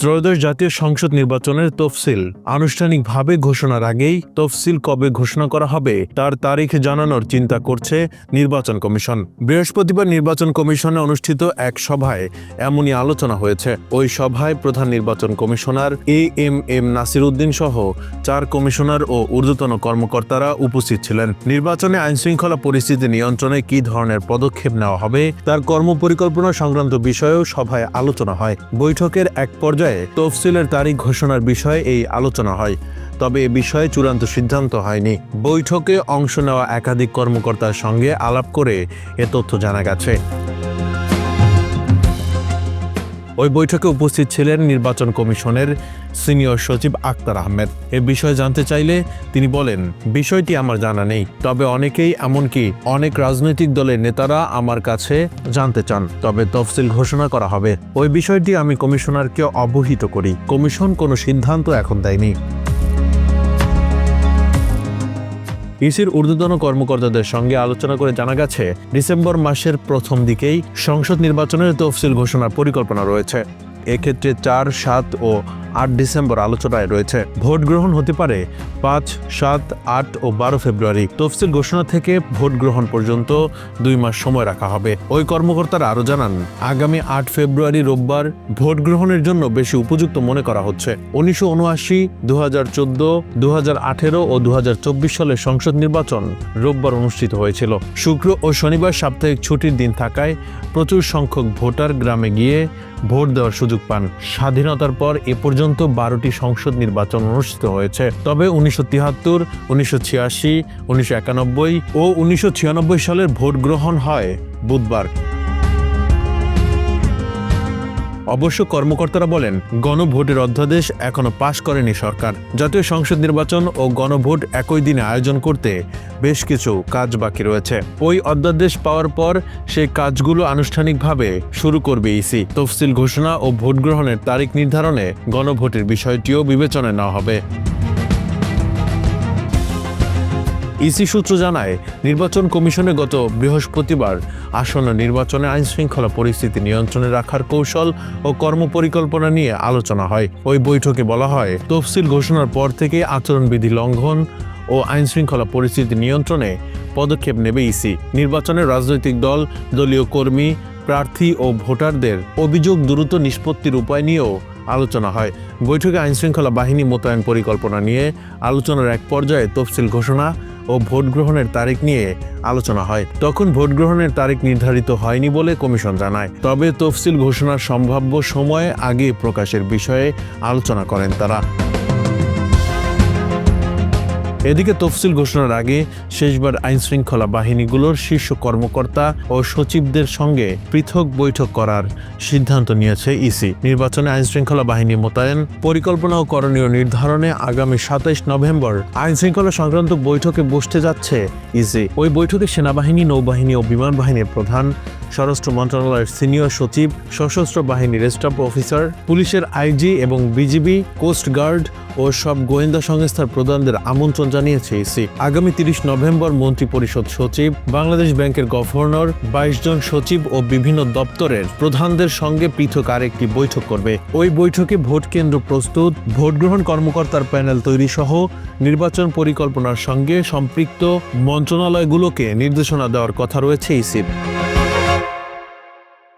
ত্রয়োদশ জাতীয় সংসদ নির্বাচনের তফসিল। আনুষ্ঠানিকভাবে ঘোষণার আগেই তফসিল কবে ঘোষণা করা হবে, তার তারিখ জানানোর চিন্তা করছে নির্বাচন কমিশন। বৃহস্পতিবার নির্বাচন কমিশনে অনুষ্ঠিত এক সভায় এমনই আলোচনা হয়েছে। ওই সভায় প্রধান নির্বাচন commissioner A M M Nasir Uddin সহ চার কমিশনার ও ঊর্ধ্বতন কর্মকর্তারা উপস্থিত ছিলেন। নির্বাচনে আইনশৃঙ্খলা পরিস্থিতি নিয়ন্ত্রণে কি ধরনের পদক্ষেপ নেওয়া হবে, তার কর্মপরিকল্পনা সংক্রান্ত বিষয়েও সভায় আলোচনা হয়। বৈঠকের এক পর্যায়ে তফসিলের তারিখ ঘোষণার বিষয়ে এই আলোচনা হয়। তবে এ বিষয়ে চূড়ান্ত সিদ্ধান্ত হয়নি। বৈঠকে অংশ নেওয়া একাধিক কর্মকর্তার সঙ্গে আলাপ করে এ তথ্য জানা গেছে। ওই বৈঠকে উপস্থিত ছিলেন নির্বাচন কমিশনের সিনিয়র সচিব আক্তার আহমেদ। এ বিষয়ে জানতে চাইলে তিনি বলেন, বিষয়টি আমার জানা নেই, তবে অনেকেই এমনকি অনেক রাজনৈতিক দলের নেতারা আমার কাছে জানতে চান, তবে তফসিল ঘোষণা করা হবে। ওই বিষয়টি আমি কমিশনারকে অবহিত করি। কমিশন কোনো সিদ্ধান্ত এখন দেয়নি। ইসির ঊর্ধ্বতন কর্মকর্তাদের সঙ্গে আলোচনা করে জানা গেছে, ডিসেম্বর মাসের প্রথম দিকেই সংসদ নির্বাচনের তফসিল ঘোষণার পরিকল্পনা রয়েছে। এক্ষেত্রে চার, সাত ও আট ডিসেম্বর আলোচনায় রয়েছে। ভোট গ্রহণ হতে পারে পাঁচ, সাত, আট ও বারো ফেব্রুয়ারি। তফসিল ঘোষণা থেকে ভোট গ্রহণ পর্যন্ত দুই মাস সময় রাখা হবে। ওই কর্মকর্তারা আরও জানান, আগামী আট ফেব্রুয়ারি রোববার ভোট গ্রহণের জন্য বেশি উপযুক্ত মনে করা হচ্ছে। উনিশশো উনআশি দু হাজার চোদ্দ দু হাজার আঠেরো ও দু হাজার চব্বিশ সালের সংসদ নির্বাচন রোববার অনুষ্ঠিত হয়েছিল। শুক্র ও শনিবার সাপ্তাহিক ছুটির দিন থাকায় প্রচুর সংখ্যক ভোটার গ্রামে গিয়ে ভোট দেওয়ার সুযোগ পান। স্বাধীনতার পর এ পর্যন্ত বারোটি সংসদ নির্বাচন অনুষ্ঠিত হয়েছে। তবে উনিশশো তিয়াত্তর উনিশশো ছিয়াশি, উনিশশো একানব্বই ও উনিশশো ছিয়ানব্বই সালের ভোট গ্রহণ হয় বুধবার। অবশ্য কর্মকর্তারা বলেন, গণভোটের অধ্যাদেশ এখনও পাশ করেনি সরকার। জাতীয় সংসদ নির্বাচন ও গণভোট একই দিনে আয়োজন করতে বেশ কিছু কাজ বাকি রয়েছে। ওই অধ্যাদেশ পাওয়ার পর সেই কাজগুলো আনুষ্ঠানিকভাবে শুরু করবে ইসি। তফসিল ঘোষণা ও ভোট গ্রহণের তারিখ নির্ধারণে গণভোটের বিষয়টিও বিবেচনায় নেওয়া হবে। ইসি সূত্র জানায়, নির্বাচন কমিশনে গত বৃহস্পতিবার আসন্ন নির্বাচনে আইন শৃঙ্খলা পরিস্থিতি নিয়ন্ত্রণে রাখার কৌশল ও কর্মপরিকল্পনা নিয়ে আলোচনা হয়। ওই বৈঠকে বলা হয়, তফসিল ঘোষণার পর থেকে আচরণবিধি লঙ্ঘন ও আইন শৃঙ্খলা পরিস্থিতি নিয়ন্ত্রণে পদক্ষেপ নেবে ইসি। নির্বাচনে রাজনৈতিক দল, দলীয় কর্মী, প্রার্থী ও ভোটারদের অভিযোগ দ্রুত নিষ্পত্তির উপায় নিয়েও আলোচনা হয়। বৈঠকে আইনশৃঙ্খলা বাহিনী মোতায়েন পরিকল্পনা নিয়ে আলোচনার এক পর্যায়ে তফসিল ঘোষণা ও ভোট গ্রহণের তারিখ নিয়ে আলোচনা হয়। তখন ভোট গ্রহণের তারিখ নির্ধারিত হয়নি বলে কমিশন জানায়। তবে তফসিল ঘোষণার সম্ভাব্য সময় আগে প্রকাশের বিষয়ে আলোচনা করেন তারা। এদিকে তফসিল ঘোষণার আগে শেষবার আইনশৃঙ্খলা বাহিনীগুলোর শীর্ষ কর্মকর্তা ও সচিবদের সঙ্গে পৃথক বৈঠক করার সিদ্ধান্ত নিয়েছে ইসি। নির্বাচনে আইনশৃঙ্খলা বাহিনী মোতায়েন, পরিকল্পনা ও করণীয় নির্ধারণে আগামী সাতাইশ নভেম্বর আইনশৃঙ্খলা সংক্রান্ত বৈঠকে বসতে যাচ্ছে ইসি। ওই বৈঠকে সেনাবাহিনী, নৌবাহিনী ও বিমান বাহিনীর প্রধান স্বরাষ্ট্র মন্ত্রণালয়ের সিনিয়র সচিব, সশস্ত্র বাহিনীর স্টাফ অফিসার, পুলিশের আইজি এবং বিজিবি, কোস্ট গার্ড ও সব গোয়েন্দা সংস্থার প্রধানদের আমন্ত্রণ জানিয়েছে ইসি আগামী তিরিশ নভেম্বর মন্ত্রী পরিষদ সচিব, বাংলাদেশ ব্যাংকের গভর্নর, বাইশ জন সচিব ও বিভিন্ন দপ্তরের প্রধানদের সঙ্গে পৃথক আরেকটি বৈঠক করবে। ওই বৈঠকে ভোট কেন্দ্র প্রস্তুত, ভোট গ্রহণ কর্মকর্তার প্যানেল তৈরি সহ নির্বাচন পরিকল্পনার সঙ্গে সম্পৃক্ত মন্ত্রণালয়গুলোকে নির্দেশনা দেওয়ার কথা রয়েছে ইসির